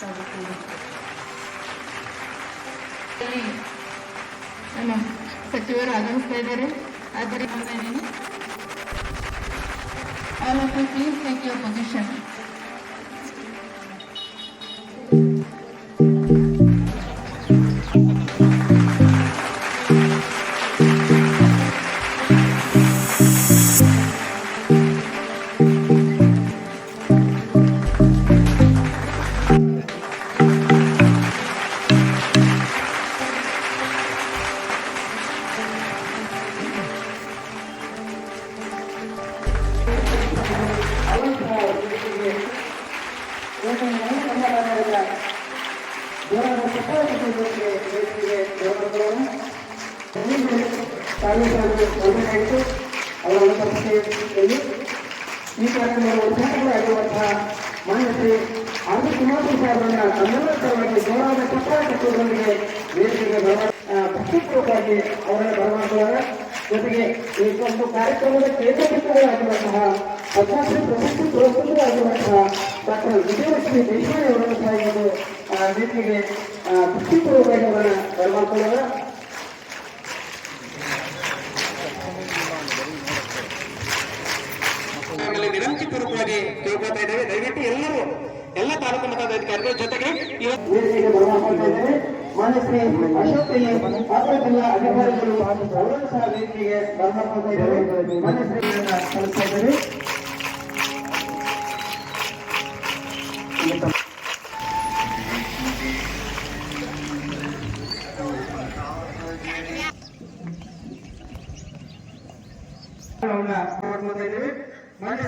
ಸಾಗುತ್ತದೆ ಇಲ್ಲಿ ನಮ್ಮ ಸಚಿವರು ಆಗಮಿಸ್ತಾ ಇದ್ದಾರೆ ಆದ್ದರಿಂದ ನಾನು All of you please position. ಅವರನ್ನು ಸಂಸ್ಥೆಯಲ್ಲಿ ಈ ಕಾರ್ಯಕ್ರಮದ ಉದ್ಘಾಟನೆಯಾಗಿರುವಂತಹ ಮಾನ್ಯ ಶ್ರೀ ಆರ್ ಕುಮಾರಸ್ವಾಮಿ ಸಾಹೇಬರನ್ನ ಪರವಾಗಿ ಗೌರವದ ಚಪ್ಪಾಳೆ ಕಟ್ಟುವುದರೊಂದಿಗೆ ವೇದಿಕೆಗೆ ಭಕ್ತಿಪೂರ್ವಕವಾಗಿ ಅವರನ್ನು ಬರಮಾಡುವಾಗ ಜೊತೆಗೆ ಈ ಒಂದು ಕಾರ್ಯಕ್ರಮದ ಕೇಂದ್ರ ಬಿಂದುಗಳಾಗಿರುವಂತಹ ಪದ್ಮಶ್ರೀ ಪ್ರಶಸ್ತಿ ಪುರಸ್ಕೃತರಾಗಿರುವಂತಹ ಡಾಕ್ಟರ್ ವಿಜಯಲಕ್ಷ್ಮಿ ದೇಶಪಾಂಡೆ ಅವರನ್ನು ಸಹ ವೇದಿಕೆಗೆ ಭಕ್ತಿಪೂರ್ವಕವಾಗಿ ಅವರನ್ನ ಬರಮಾಡ್ಕೊಳ್ಳೋಣ ಕೇಳ್ಕೊತಾ ಇದ್ದೇವೆ. ದಯವಿಟ್ಟು ಎಲ್ಲರೂ ಎಲ್ಲ ತಾಲೂಕು ಮಟ್ಟದ ಅಧಿಕಾರಿಗಳ ಜೊತೆಗೆ ಮಾನ್ಯ ಶ್ರೀ ಅಶೋಕ್ ಪಾತ್ರ ಜಿಲ್ಲಾ ಅಧಿಕಾರಿಗಳು ಅವರನ್ನು ಸಹ ವೇದಿಕೆಗೆ ಬರಮಾಡ್ತಾ ಇದ್ದೇವೆ. ಮಾನ್ಯ ಶ್ರೀಗಳನ್ನ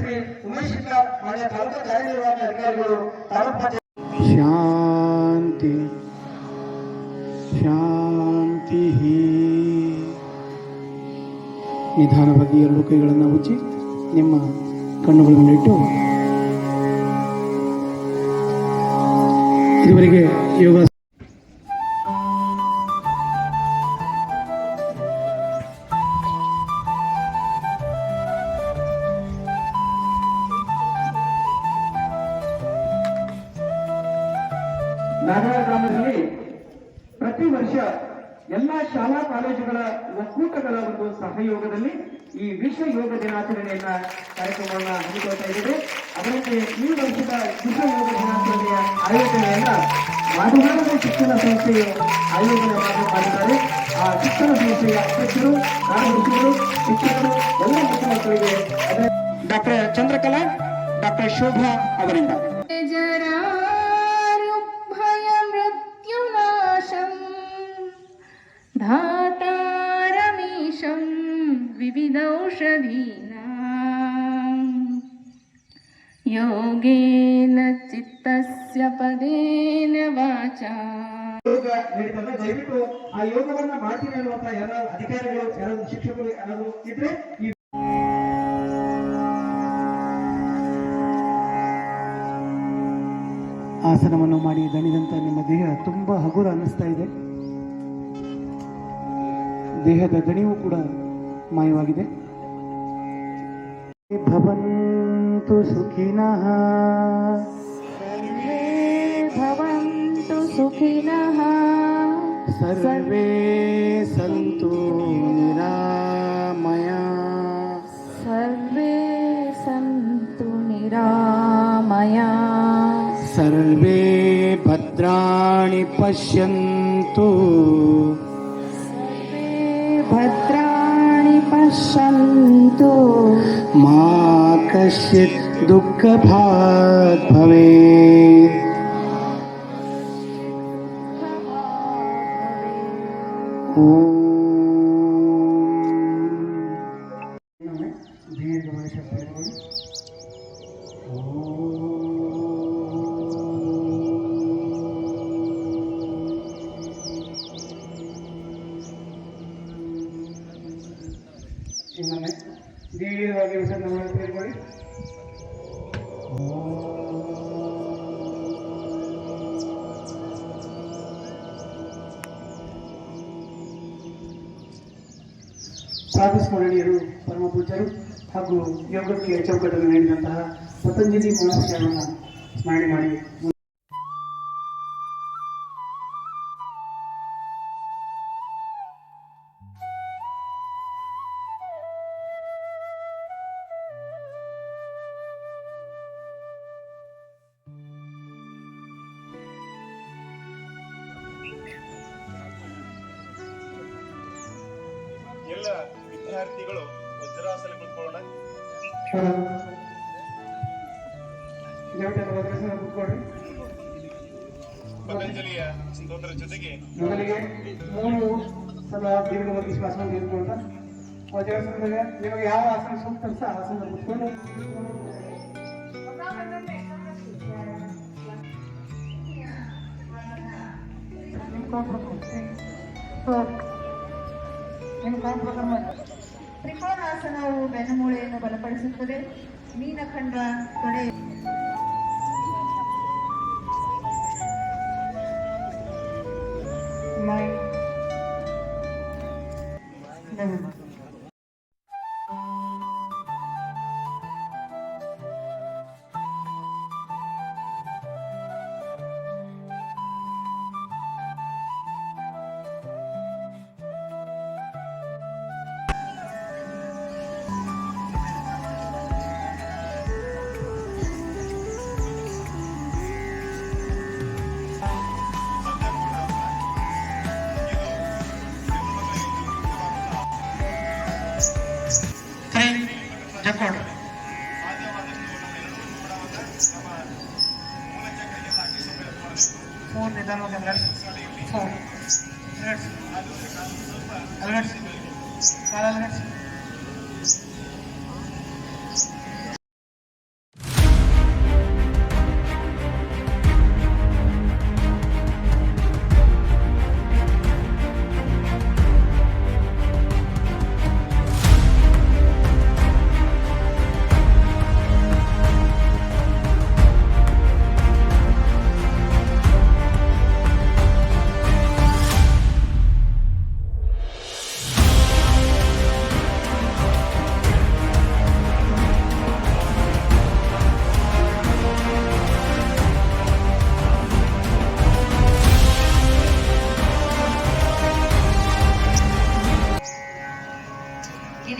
ಶ್ರೀ ಉಮೇಶ್ ಮಾನ್ಯ ಅಧಿಕಾರಿಗಳು ತಾಲೂಕು ಶಾಂತಿ ಶಾಂತಿ ನಿಧಾನವಾಗಿ ಎರಡು ಕೈಗಳನ್ನು ಉಚ್ಚಿ ನಿಮ್ಮ ಕಣ್ಣುಗಳನ್ನು ಇಟ್ಟು ಇದುವರೆಗೆ ಯೋಗ ನಾಗರ ಗ್ರಾಮದಲ್ಲಿ ಪ್ರತಿ ವರ್ಷ ಎಲ್ಲ ಶಾಲಾ ಕಾಲೇಜುಗಳ ಒಕ್ಕೂಟಗಳ ಒಂದು ಸಹಯೋಗದಲ್ಲಿ ಈ ವಿಶ್ವ ಯೋಗ ದಿನಾಚರಣೆಯನ್ನ ಕಾರ್ಯಕ್ರಮವನ್ನು ಹಮ್ಮಿಕೊಳ್ತಾ ಇದ್ದೇವೆ. ಅದರಂತೆ ಈ ವರ್ಷದ ವಿಶ್ವ ಯೋಗ ದಿನಾಚರಣೆಯ ಆಯೋಜನೆಯನ್ನ ಮಾಧ್ಯಮದ ಶಿಕ್ಷಣ ಸಂಸ್ಥೆಯು ಆಯೋಜನೆ ಮಾಡಿ- ಮಾಡಿದ್ದಾರೆ. ಆ ಶಿಕ್ಷಣ ಸಂಸ್ಥೆಯ ಅಧ್ಯಕ್ಷರು, ಕಾರ್ಯದರ್ಶಿಗಳು, ಶಿಕ್ಷಕರು, ಎಲ್ಲ ಅದರ ಡಾಕ್ಟರ್ ಚಂದ್ರಕಲಾ, ಡಾಕ್ಟರ್ ಶೋಭಾ ಅವರಿಂದ. ಯೋಗೇನ ಚಿತ್ತಸ್ಯ ಪದೇನ ವಾಚ ಯೋಗ ನಡೀತದೆ ದಯವಿಟ್ಟು ಆ ಯೋಗವನ್ನ ಮಾಡ್ತೀನಿ ಅನ್ನುವಂತ ಯಾರು ಅಧಿಕಾರಿಗಳು ಯಾರು ಶಿಕ್ಷಕರು ಯಾರು ಇದ್ರೆ ಆಸನವನ್ನು ಮಾಡಿ ದಣಿದಂತ ನಿಮ್ಮ ದೇಹ ತುಂಬಾ ಹಗುರ ಅನ್ನಿಸ್ತಾ ಇದೆ. ದೇಹದ ದಣಿವು ಕೂಡ ಮಾಯವಾಗಿದೆ. ಭವನ್ भवन्तु सुखिनः। सर्वे भवन्तु सुखिनः। सर्वे सन्तु निरामया। सर्वे सन्तु निरामया। सर्वे भद्राणि पश्यन्तु। भद्रा पश्यन्तु मा कश्चित् दुःखभाग् भवेत् ॐ ಸಾಧುಸ್ಮರಣೀಯರು ಪರಮ ಪೂಜ್ಯರು ಹಾಗೂ ಯೋಗಕ್ಕೆ ಚೌಕಟ್ಟನ್ನು ನೀಡಿದಂತಹ ಪತಂಜಲಿ ಮಹಾಶಯರನ್ನು ಸ್ಮರಣೆ ಮಾಡಿ ಎಲ್ಲ ವಿದ್ಯಾರ್ಥಿಗಳು ವಜ್ರಾಸನ ಕುತ್ಕೊಳ್ಳೋಣ ಪತಂಜಲಿಯ ಸ್ತೋತ್ರ ಜೊತೆಗೆ ಮೊದಲಿಗೆ ಮೂರು ಸಲ ದೇವರ ಬಗ್ಗೆ ಶ್ವಾಸನ ತೆಗೆದುಕೊಂಡ ವಜ್ರಾಸನದಾಗ ನಿಮಗೆ ಯಾವ ಆಸನ ಸೂಕ್ತ ಆ ಆಸನ ಕುತ್ಕೊಂಡು ನಿಮ್ಮ ಕೌಂಟ್ ಪ್ರಕಾರ ನಿಮ್ಮ ಪ್ರಕಾರ ಮಾಡಿ ತ್ರಿಕೋನಾಸನವು ಬೆನ್ನುಮೂಳೆಯನ್ನು ಬಲಪಡಿಸುತ್ತದೆ. ಮೀನಖಂಡ ತೊಡೆ favor le damos a hablar.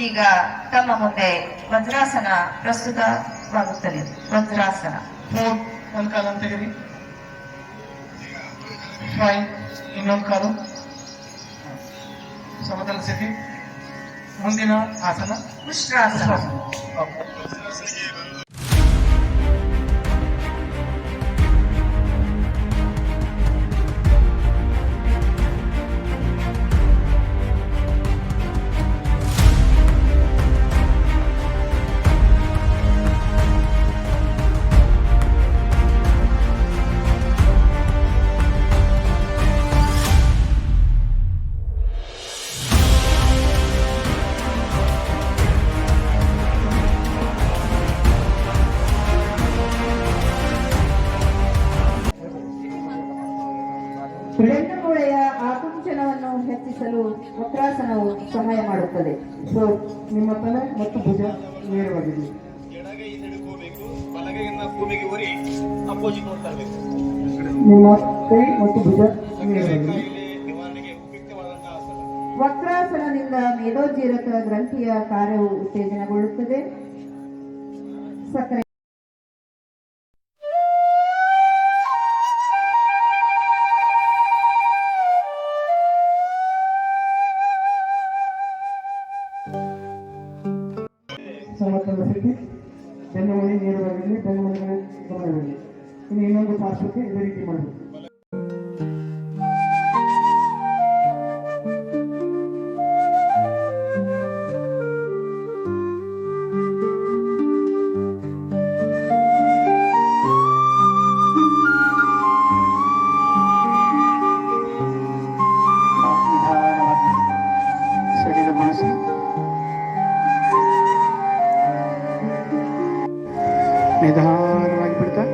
ಇದೀಗ ತಮ್ಮ ಮುಂದೆ ವಜ್ರಾಸನ ಪ್ರಸ್ತುತವಾಗುತ್ತದೆ. ವಜ್ರಾಸನ Four, ಒಂದು ಕಾಲ ತೆಗೆದಿ. Five, ಇನ್ನೊಂದು ಕಾಲು. ಸಮತಲ ಸ್ಥಿತಿ ಮುಂದಿನ ಆಸನ. ಉಷ್ಟ್ರಾಸನ ವಕ್ರಾಸನವು ಸಹಾಯ ಮಾಡುತ್ತದೆ. ಸೊ ನಿಮ್ಮ ತಲೆ ಮತ್ತು ಭುಜ ನೇರವಾಗಿದೆ. ಭೂಮಿಗೆ ಇರ್ಬೇಕು ನಿಮ್ಮ ಕೈ ಮತ್ತು ಭುಜ ನೇರವಾಗಿದೆ. ವಕ್ರಾಸನದಿಂದ ಮೇದೋಜೀರಕ ಗ್ರಂಥಿಯ ಕಾರ್ಯವು ಉತ್ತೇಜನಗೊಳ್ಳುತ್ತದೆ. ಸಕ್ಕರೆ ಸಮತಲ ಸ್ಥಿತಿ ಬೆನ್ನುಮೂಳೆ ನೇರವಾಗಿದೆ ಬೆನ್ನುಮೂಳೆ ಗಮನವಿರಲಿ ಇನ್ನು ಇನ್ನೊಂದು ಪಾರ್ಶ್ವಕ್ಕೆ ಇದೇ ರೀತಿ ಮಾಡಬೇಕು ನಿಧಾನವಾಗಿ ಬಿಡ್ತಾ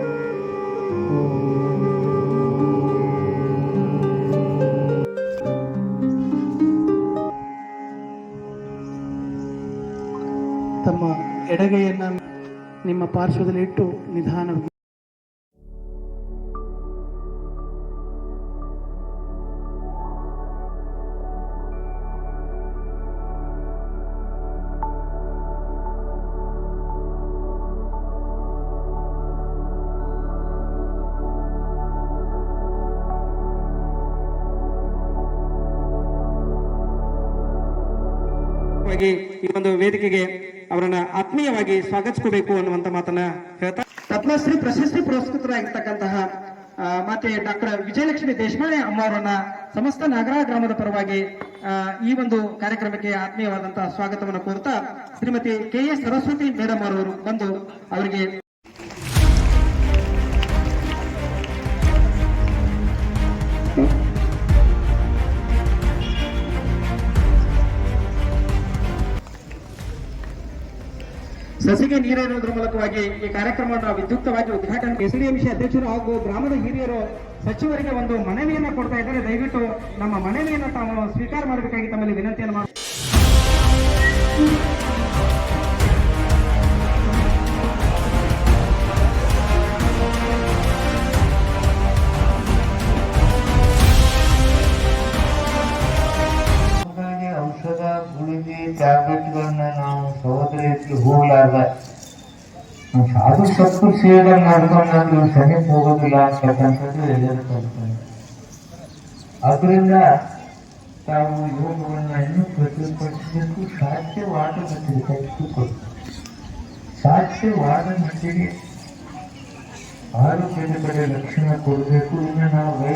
ತಮ್ಮ ಎಡಗೈಯನ್ನ ನಿಮ್ಮ ಪಾರ್ಶ್ವದಲ್ಲಿ ಇಟ್ಟು ನಿಧಾನ ಈ ಒಂದು ವೇದಿಕೆಗೆ ಅವರನ್ನ ಆತ್ಮೀಯವಾಗಿ ಸ್ವಾಗತಿಸಬೇಕು ಅನ್ನುವಂತ ಮಾತನ್ನ ಹೇಳ್ತಾ ಪದ್ಮಶ್ರೀ ಪ್ರಶಸ್ತಿ ಪುರಸ್ಕೃತರಾಗಿರ್ತಕ್ಕಂತಹ ಮತ್ತೆ ಮಾತೆ ಡಾಕ್ಟರ್ ವಿಜಯಲಕ್ಷ್ಮಿ ದೇಶಮಾನೆ ಅಮ್ಮವರನ್ನ ಸಮಸ್ತ ನಾಗರ ಗ್ರಾಮದ ಪರವಾಗಿ ಈ ಒಂದು ಕಾರ್ಯಕ್ರಮಕ್ಕೆ ಆತ್ಮೀಯವಾದಂತಹ ಸ್ವಾಗತವನ್ನು ಕೋರ್ತಾ Shrimati K S Saraswati madam ಅವರು ಬಂದು ಅವರಿಗೆ ಸಸಿಗೆ ನೀರೇರುವುದರ ಮೂಲಕವಾಗಿ ಈ ಕಾರ್ಯಕ್ರಮವನ್ನು ವಿದ್ಯುಕ್ತವಾಗಿ ಉದ್ಘಾಟನೆ ಎಸ್ಡಿಎಂಸಿ ಅಧ್ಯಕ್ಷರು ಹಾಗೂ ಗ್ರಾಮದ ಹಿರಿಯರು ಸಚಿವರಿಗೆ ಒಂದು ಮನವಿಯನ್ನು ಕೊಡ್ತಾ ಇದ್ದಾರೆ. ದಯವಿಟ್ಟು ನಮ್ಮ ಮನವಿಯನ್ನು ತಾವು ಸ್ವೀಕಾರ ಮಾಡಬೇಕಾಗಿ ತಮ್ಮಲ್ಲಿ ವಿನಂತಿಯನ್ನು ಮಾಡಿ ಸತ್ತು ಸೇವೆ ಮಾಡ್ಕೊಂಡಾದ್ರು ಸಮೀಪ ಹೋಗೋದಿಲ್ಲ ಅಂತಕ್ಕಂಥದ್ದು ಎಲ್ಲರೂ ಅದರಿಂದ ತಾವು ಇನ್ನೂ ಪ್ರತಿಪಡಿಸಬೇಕು ಸಾಧ್ಯವಾದ ಮಟ್ಟಿಗೆ ತೆಗೆದುಕೊಳ್ಬೇಕು ಸಾಧ್ಯವಾದ ಮಟ್ಟಿಗೆ ಆರೋಗ್ಯದ ಕಡೆ ಲಕ್ಷಣ ಕೊಡಬೇಕು. ಇನ್ನು ನಾವು ವೈ